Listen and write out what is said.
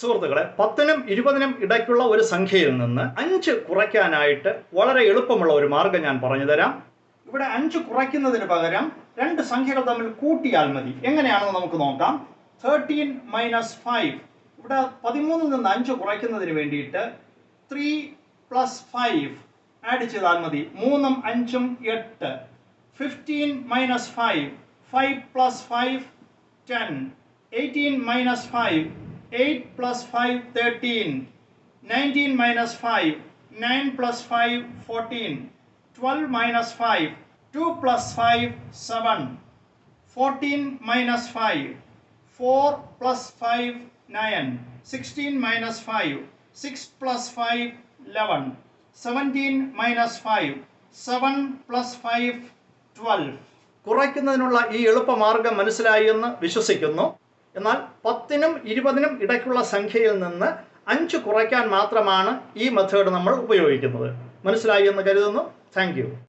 സുഹൃത്തുക്കളെ പത്തിനും ഇരുപതിനും ഇടയ്ക്കുള്ള ഒരു സംഖ്യയിൽ നിന്ന് അഞ്ച് കുറയ്ക്കാനായിട്ട് വളരെ എളുപ്പമുള്ള ഒരു മാർഗം ഞാൻ പറഞ്ഞു തരാം. ഇവിടെ അഞ്ച് കുറയ്ക്കുന്നതിന് പകരം രണ്ട് സംഖ്യകൾ തമ്മിൽ കൂട്ടിയാൽ മതി. എങ്ങനെയാണെന്ന് നമുക്ക് നോക്കാം. തേർട്ടീൻ മൈനസ് ഫൈവ് ഇവിടെ പതിമൂന്നിൽ നിന്ന് അഞ്ച് കുറയ്ക്കുന്നതിന് വേണ്ടിയിട്ട് ത്രീ പ്ലസ് ഫൈവ് ആഡ് ചെയ്താൽ മതി. മൂന്നും അഞ്ചും എട്ട്. Fifteen minus five five plus five ten eighteen minus five eight plus five thirteen nineteen minus five nine plus five fourteen twelve minus five two plus five seven fourteen minus five four plus five nine sixteen minus five six plus five eleven seventeen minus five seven plus five twelve കുറയ്ക്കുന്നതിനുള്ള ഈ എളുപ്പമാർഗം മനസ്സിലായി എന്ന് വിശ്വസിക്കുന്നു. എന്നാൽ പത്തിനും ഇരുപതിനും ഇടയ്ക്കുള്ള സംഖ്യയിൽ നിന്ന് അഞ്ച് കുറയ്ക്കാൻ മാത്രമാണ് ഈ മെത്തേഡ് നമ്മൾ ഉപയോഗിക്കുന്നത്. മനസ്സിലായി എന്ന് കരുതുന്നു. താങ്ക്